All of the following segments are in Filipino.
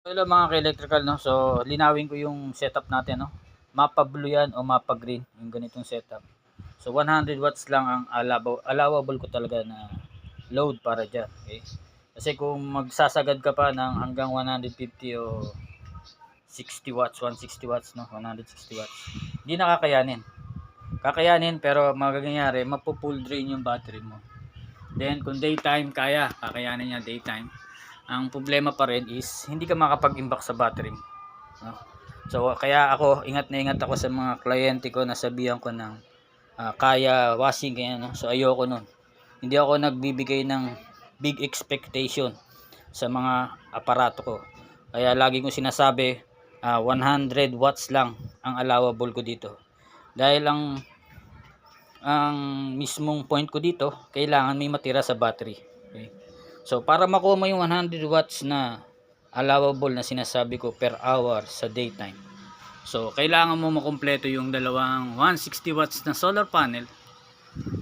Hello mga ka-electrical no. So linawin ko yung setup natin no. Mapa blue yan o mapa green yung ganitong setup. So 100 watts lang ang allowable, ko talaga na load para diyan, okay? Kasi kung magsasagad ka pa ng hanggang 150 o 60 watts, 160 watts no, 160 watts. Hindi nakakayanin. Kakayanin pero magagangyari mapo-full drain yung battery mo. Then kung daytime kaya, kakayanin niya daytime ang problema pa rin is hindi ka makapag-imbak sa battery. No? So kaya ako ingat na ingat ako sa mga kliyente ko na sabihan ko ng ah, kaya washing kaya no. So ayoko nun. Hindi ako nagbibigay ng big expectation sa mga aparato ko. Kaya lagi ko sinasabi ah, 100 watts lang ang allowable ko dito. Dahil ang ang mismong point ko dito, kailangan may matira sa battery. Okay? So, para makuha mo yung 100 watts na allowable na sinasabi ko per hour sa daytime. So, kailangan mo makumpleto yung dalawang 160 watts na solar panel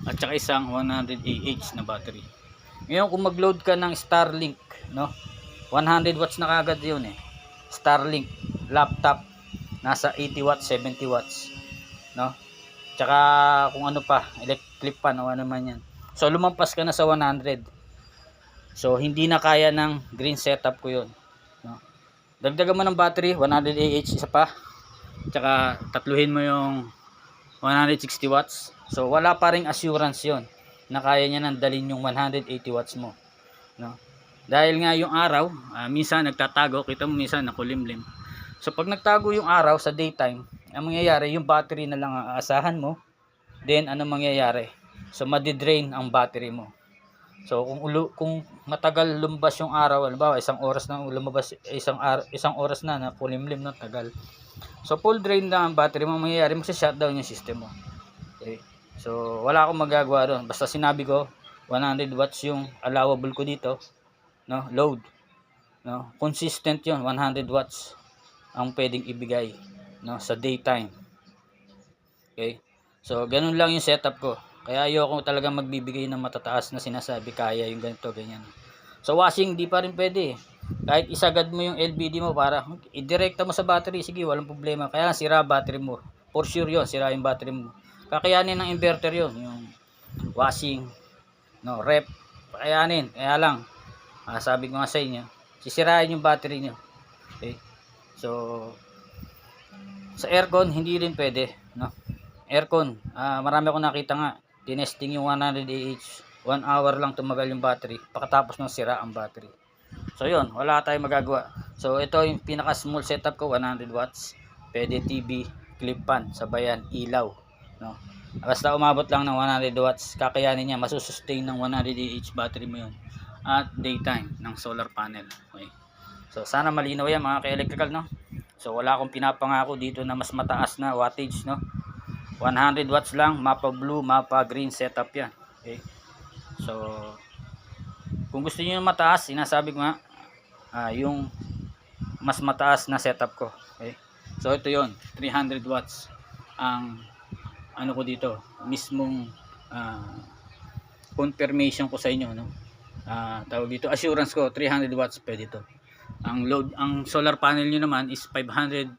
at saka isang 100 AH na battery. Ngayon, kung mag-load ka ng Starlink, no? 100 watts na kagad yun eh. Starlink laptop nasa 80 watts, 70 watts, no? Tsaka kung ano pa, electric fan o ano man yan. So, lumampas ka na sa 100. So, hindi na kaya ng green setup ko yun. No? Dagdagan mo ng battery, 100 AH isa pa. Tsaka tatluhin mo yung 160 watts. So, wala pa ring assurance yon na kaya niya nang dalhin yung 180 watts mo. No? Dahil nga yung araw, ah, minsan nagtatago, kita mo minsan nakulimlim. So, pag nagtago yung araw sa daytime, ang mangyayari, yung battery na lang ang aasahan mo. Then, ano mangyayari? So, madidrain ang battery mo. So kung ulo, kung matagal lumbas yung araw, halimbawa isang oras na lumabas isang ar, isang oras na na kulimlim na tagal. So full drain na ang battery mo mangyayari magsa-shutdown yung system mo. Okay. So wala akong magagawa doon. Basta sinabi ko 100 watts yung allowable ko dito, no? Load. No? Consistent 'yon, 100 watts ang pwedeng ibigay, no, sa daytime. Okay? So ganun lang yung setup ko. Kaya ayoko talaga magbibigay ng matataas na sinasabi kaya yung ganito, ganyan. So washing, di pa rin pwede. Kahit isagad mo yung LBD mo para idirekta mo sa battery, sige, walang problema. Kaya sira battery mo. For sure yon sira yung battery mo. Kakayanin ng inverter yon yung washing, no, rep, kakayanin. Kaya lang, ah, sabi ko nga sa inyo, sisirain yung battery nyo. Okay? So, sa aircon, hindi rin pwede, no? Aircon, ah, marami akong nakita nga, tinesting yung 100 AH 1 hour lang tumagal yung battery pagkatapos ng sira ang battery. So yun wala tayong magagawa. So ito yung pinaka small setup ko 100 watts pwede TV clip fan sabayan ilaw no? Basta umabot lang ng 100 watts kakayanin niya masusustain ng 100 AH battery mo yun at daytime ng solar panel. Okay. So sana malinaw yan mga ka-electrical no? So wala akong pinapangako dito na mas mataas na wattage no 100 watts lang, mapa blue, mapa green setup yan. Okay? So, kung gusto niyo mataas, sinasabi ko nga, ah, yung mas mataas na setup ko. Okay? So, ito yon 300 watts ang ano ko dito, mismong ah, confirmation ko sa inyo. No? Ah, tawag dito, assurance ko, 300 watts pwede ito. Ang load, ang solar panel nyo naman is 550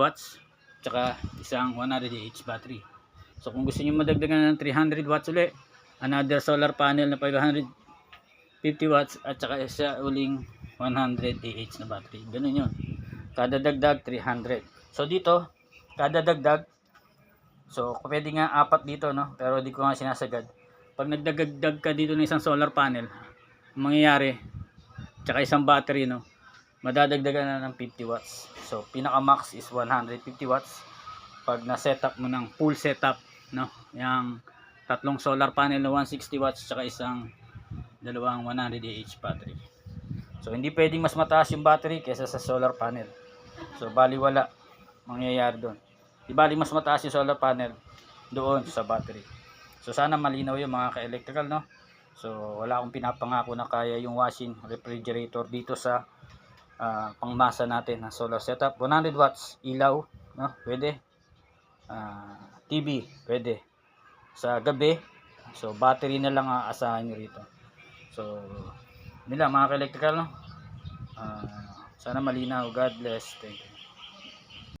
watts tsaka isang 100 Ah battery. So kung gusto niyo madagdagan ng 300 watts uli, another solar panel na 550 watts at saka isa uling 100 AH na battery. Ganun 'yon. Kada dagdag 300. So dito, kada dagdag So pwede nga apat dito no, pero di ko nga sinasagad. Pag nagdagdag ka dito ng isang solar panel, ang mangyayari tsaka isang battery no, madadagdagan na ng 50 watts. So, pinaka max is 150 watts. Pag na-setup mo ng full setup, no? Yung tatlong solar panel na 160 watts tsaka isang dalawang 100 Ah battery. So, hindi pwedeng mas mataas yung battery kaysa sa solar panel. So, bali wala mangyayari doon. Di bali mas mataas yung solar panel doon sa battery. So, sana malinaw yung mga ka-electrical, no? So, wala akong pinapangako na kaya yung washing refrigerator dito sa uh, pangmasa natin na solar setup 100 watts ilaw no pwede uh, TV pwede sa gabi so battery na lang aasahan nyo rito so nila mga ka-electrical no uh, Sana malinaw. God bless. Thank you.